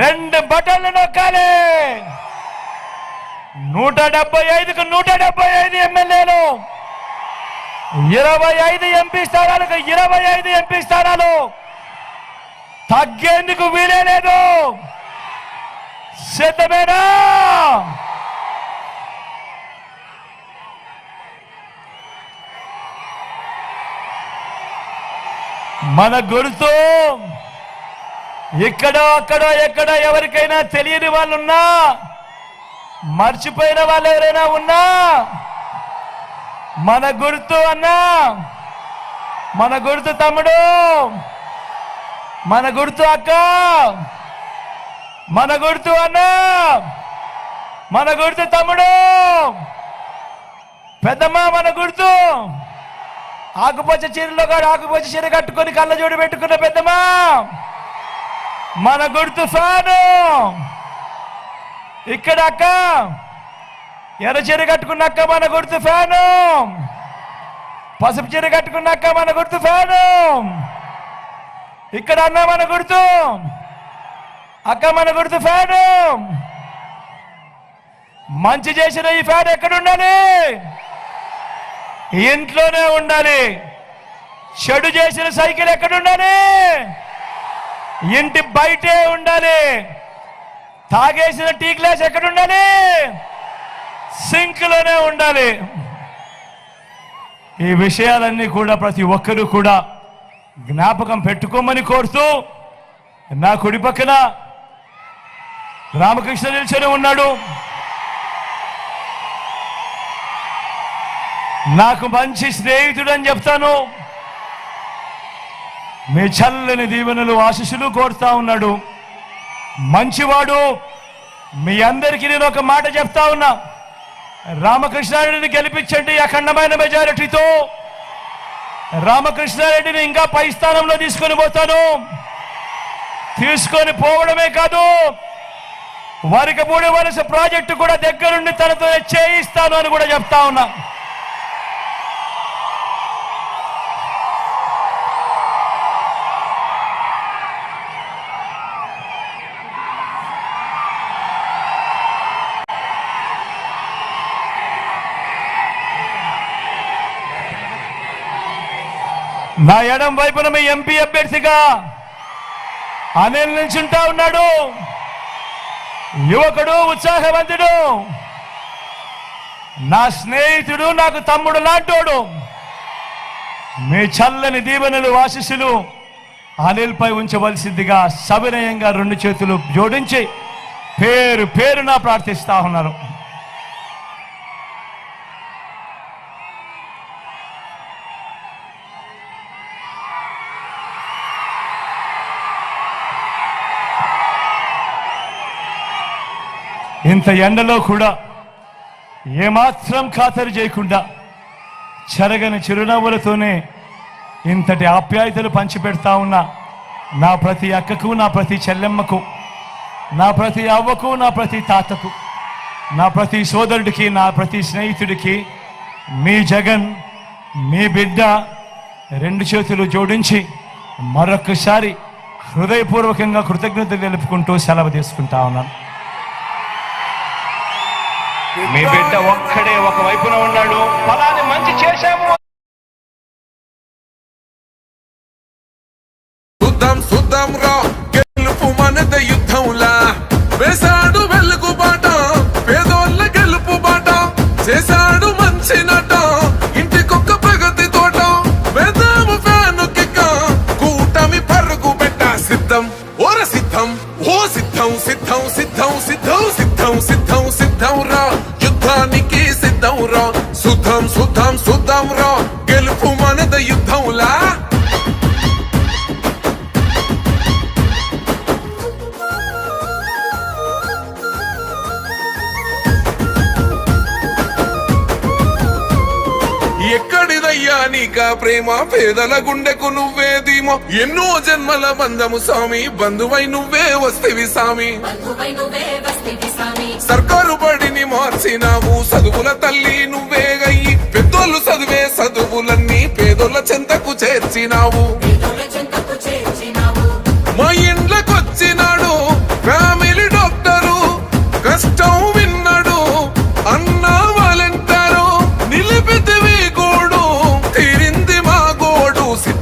రెండు బటన్లు నొక్కాలి. నూట డెబ్బై ఐదుకు నూట డెబ్బై ఐదు ఎమ్మెల్యేలు. ఇరవై ఐదు ఎంపీ స్థానాలకు ఇరవై ఐదు ఎంపీ స్థానాలు. తగ్గేందుకు వీలే లేదు. సిద్ధమేనా? మన గుర్తు ఎక్కడో అక్కడో ఎక్కడో ఎవరికైనా తెలియని వాళ్ళు ఉన్నా మర్చిపోయిన వాళ్ళు ఎవరైనా ఉన్నా మన గుర్తు అన్నా మన గుర్తు తమ్ముడు మన గుర్తు అక్క మన గుర్తు అన్నా మన గుర్తు తమ్ముడు పెద్దమ్మ మన గుర్తు. ఆకుపచ్చ చీరలో కాడు ఆకుపచ్చ చీర కట్టుకొని కళ్ళజోడు పెట్టుకున్న పెద్దమ్మ. మన గుర్తు సాను. ఇక్కడ అక్క. ఎర్ర చీర కట్టుకున్న మన గుర్తు ఫ్యాను పసుపు చీర కట్టుకున్నాక మన గుర్తు ఫ్యాను ఇక్కడ అన్న మన గుర్తు. అక్క మన గుర్తు ఫ్యాను మంచి చేసిన ఈ ఫ్యాన్ ఎక్కడ ఉండాలి ఇంట్లోనే ఉండాలి. చెడు చేసిన సైకిల్ ఎక్కడ ఉండాలి ఇంటి బయటే ఉండాలి. తాగేసిన టీ గ్లాస్ ఎక్కడ ఉండాలి? సింక్లోనే ఉండాలి. ఈ విషయాలన్నీ కూడా ప్రతి ఒక్కరూ కూడా జ్ఞాపకం పెట్టుకోమని కోరుతూ నా కుడి పక్కన రామకృష్ణ నిల్చొని ఉన్నాడు. నాకు మంచి స్నేహితుడు అని చెప్తాను. మీ చల్లని దీవెనలు ఆశిషులు కోరుతా ఉన్నాడు. మంచివాడు మీ అందరికీ నేను ఒక మాట చెప్తా ఉన్నా. రామకృష్ణారెడ్డిని గెలిపించండి అఖండమైన మెజారిటీతో రామకృష్ణారెడ్డిని ఇంకా పై స్థానంలో తీసుకొని పోతాను. తీసుకొని పోవడమే కాదు వారికి మూడు ప్రాజెక్టు కూడా దగ్గరుండి తనతో చేయిస్తాను అని కూడా చెప్తా ఉన్నా. నా ఎడం వైపున మీ ఎంపీ అభ్యర్థిగా అనిల్ నిల్చుంటా ఉన్నాడు. యువకుడు ఉత్సాహవంతుడు. నా స్నేహితుడు నాకు తమ్ముడు లాంటోడు. మీ చల్లని దీవెనలు ఆశీస్సులు అనిల్పై ఉంచవలసిందిగా సవినయంగా రెండు చేతులు జోడించి పేరు పేరున ప్రార్థిస్తా ఉన్నారు. ఇంత ఎండలో కూడా ఏమాత్రం ఖాతరు చేయకుండా చెరగని చిరునవ్వులతోనే ఇంతటి ఆప్యాయతలు పంచిపెడతా ఉన్నా నా ప్రతి అక్కకు నా ప్రతి చెల్లెమ్మకు నా ప్రతి అవ్వకు నా ప్రతి తాతకు నా ప్రతి సోదరుడికి నా ప్రతి స్నేహితుడికి మీ జగన్ మీ బిడ్డ రెండు చేతులు జోడించి మరొకసారి హృదయపూర్వకంగా కృతజ్ఞతలు తెలుపుకుంటూ సెలవు తీసుకుంటా ఉన్నాను. మీ బిడ్డ ఒక్కడే ఒక వైపున ఉన్నాడు. ఫలాన్ని మంచి చేశాము. చూద్దాం చూద్దాం రా గెలుపు మనదయ్య సుద్ధం సుద్ధం రా. గెలుపు మనద యుద్ధంలా? ఎక్కడిదయ్యా నీకా ప్రేమ? పేదల గుండెకు నువ్వే ధీమో. ఎన్నో జన్మల బంధము స్వామి. బంధువై నువ్వే వస్తేవి స్వామి బంధువై నువ్వే వస్తివి స్వామి సర్కారు బడిని మార్చినావు. చదువుల తల్లి నువ్వే Assim sinal